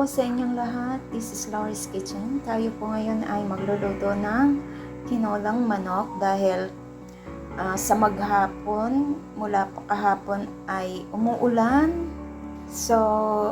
po sa inyong lahat. This is Laurie's Kitchen. Tayo po ngayon ay magluluto ng tinolang manok dahil ah, sa maghapon, mula pa kahapon ay umuulan. So,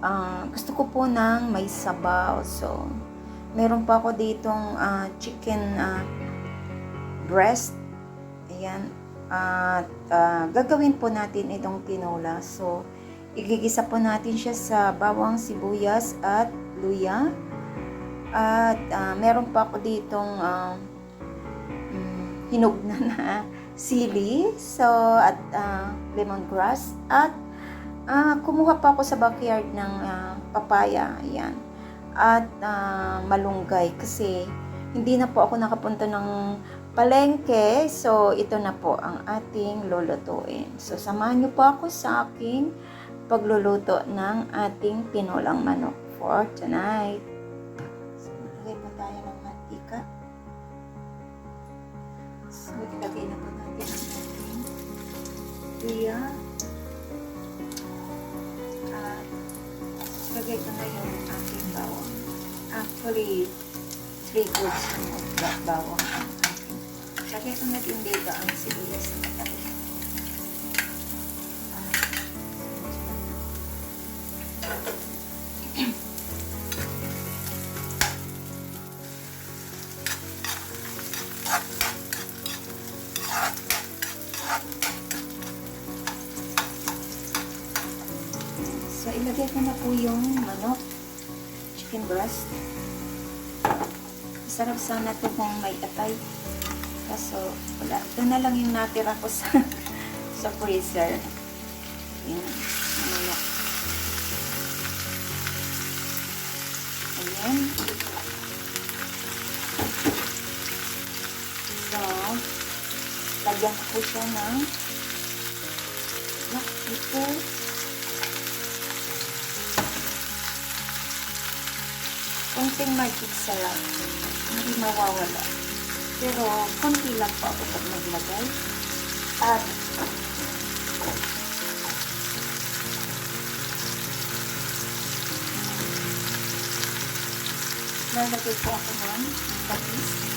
ah, gusto ko po ng may sabaw. So, meron pa ako ditong ah, chicken ah, breast. Ayan. At ah, gagawin po natin itong tinola. So, igigisa po natin siya sa bawang sibuyas at luya. At ah, meron pa ako ditong mm, hinog na sili. So, at ah, lemongrass. At ah, kumuha pa ako sa backyard ng ah, papaya. Ayan. At ah, malunggay kasi hindi na po ako nakapunta ng palengke. So, ito na po ang ating lulutuin. So, samahan niyo po ako sa aking pagluluto ng ating tinolang manok for tonight. So, maglagay po tayo ng mantika. So, ilagay na po natin ang ating luya. At, ilagay ko na yung ating bawang. Actually, 3 quarts ng ba- bawang ang. Lagay ko na din dito ang sibuyas na chicken breast. Sarap sana to kung may atay. Kaso, wala. Ito na lang yung natira ko sa, sa freezer. Yan, ang manok. Ayan. So, lagyan ko po siya ng black Konting magic sarap. Hindi mawawala. Pero, konti lang po ako pag naglagay. At, lalagay po ako ng patis.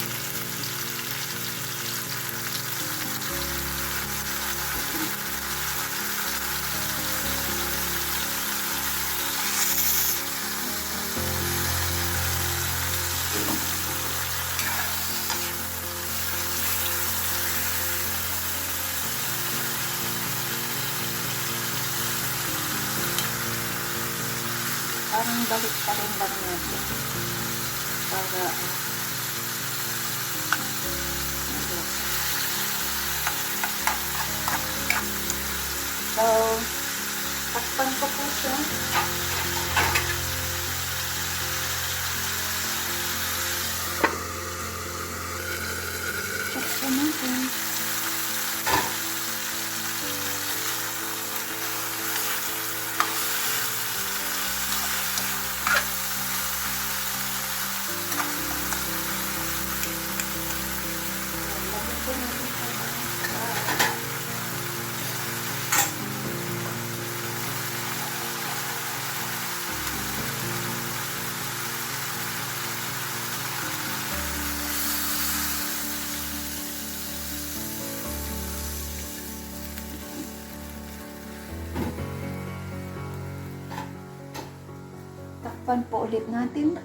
Parang balik pa rin lang natin. Para, So, takpan ko po siya. Check po natin. Takpan po ulit natin.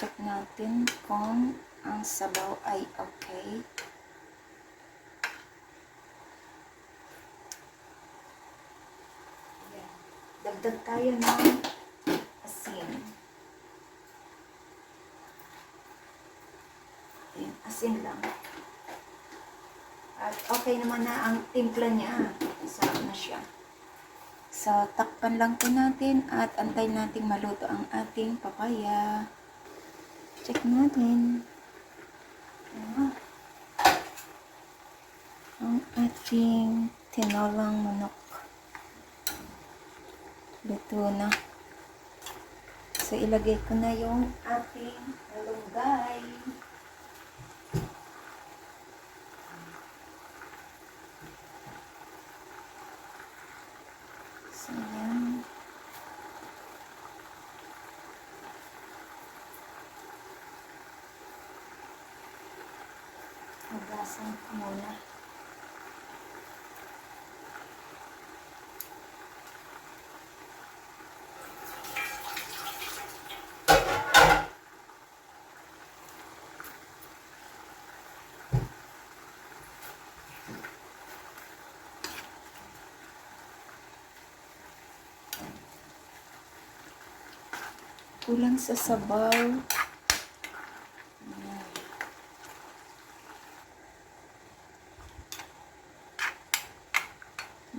Check natin kung ang sabaw ay okay. Ayan. Dagdag tayo ng asin. Ayan, asin lang. At okay naman na ang timpla niya. Sarap na siya. So, takpan lang po natin at antayin natin maluto ang ating papaya. Check natin. Ah. Ang ating tinolang manok. Luto na. So, ilagay ko na yung ating malunggay. So, yan. Hugasan ko muna. Kulang sa sabaw.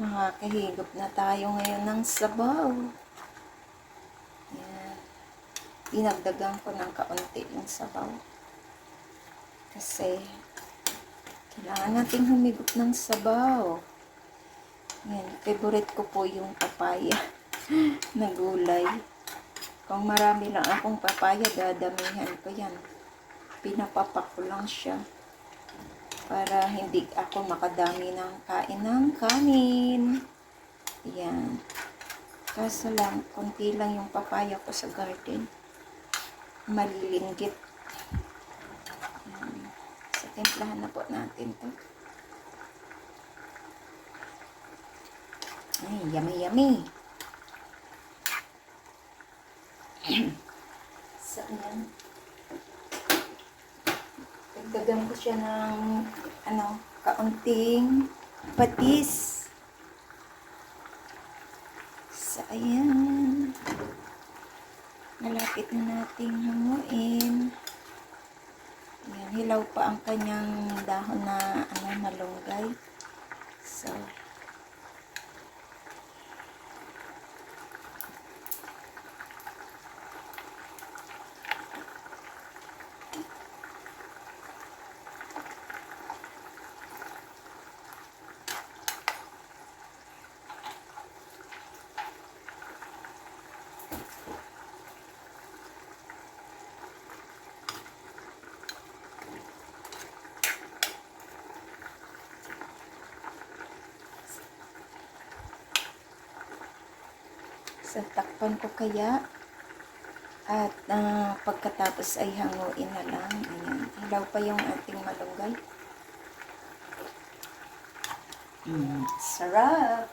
Makakahigop na tayo ngayon ng sabaw. Ayan. Dinagdagan ko ng kaunti yung sabaw. Kasi, kailangan nating humigop ng sabaw. Ayan, favorite ko po yung papaya na gulay. Kung marami lang akong papaya, dadamihan ko yan. Pinapapak ko lang siya. Para hindi ako makadami ng kain ng kanin. Yan. Kaso lang, konti lang yung papaya ko sa garden. Malilinggit. Yan. So, templahan na po natin to. Ay, yummy, yummy. So, ayan. Dagdagan ko siya ng, ano, kaunting patis. So, ayan. Malapit na nating hanguin. Ayan, hilaw pa ang kanyang dahon na, ano, malunggay. So, So, takpan ko kaya. At ah, pagkatapos ay hanguin na lang. Ayan. Hilaw pa yung ating malunggay. Mm, sarap!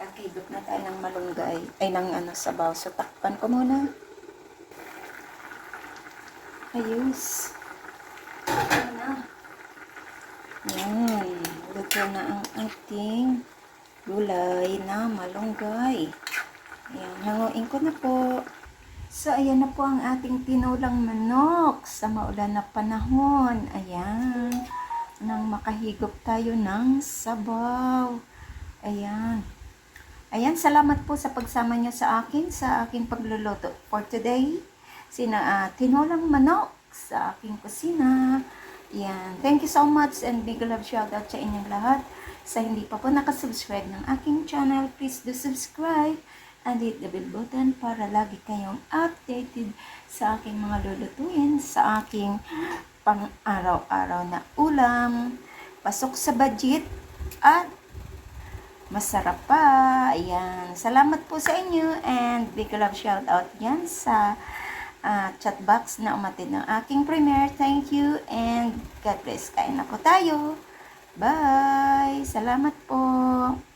Kakigop na tayo ng malunggay. Ay, ng ano, sabaw. So, takpan ko muna. Ayos. Ayan na. Yan. Luto na ang ating gulay na malunggay. Ayan, hanguin ko na po. So, ayan na po ang ating tinulang manok sa maulan na panahon. Ayan. Nang makahigop tayo ng sabaw. Ayan. Ayan, salamat po sa pagsama niyo sa akin, sa aking pagluluto for today. Sina ah, tinulang manok sa aking kusina. Ayan. Thank you so much and big love shout out sa inyong lahat. Sa hindi pa po nakasubscribe ng aking channel, please do subscribe and hit the bell button para lagi kayong updated sa aking mga lulutuin, sa aking pang araw-araw na ulam, pasok sa budget, at masarap pa. Ayan. Salamat po sa inyo and big love shout out yan sa ah, chat box na umatid ng aking premiere. Thank you and God bless. Kain na po tayo. Bye! Salamat po!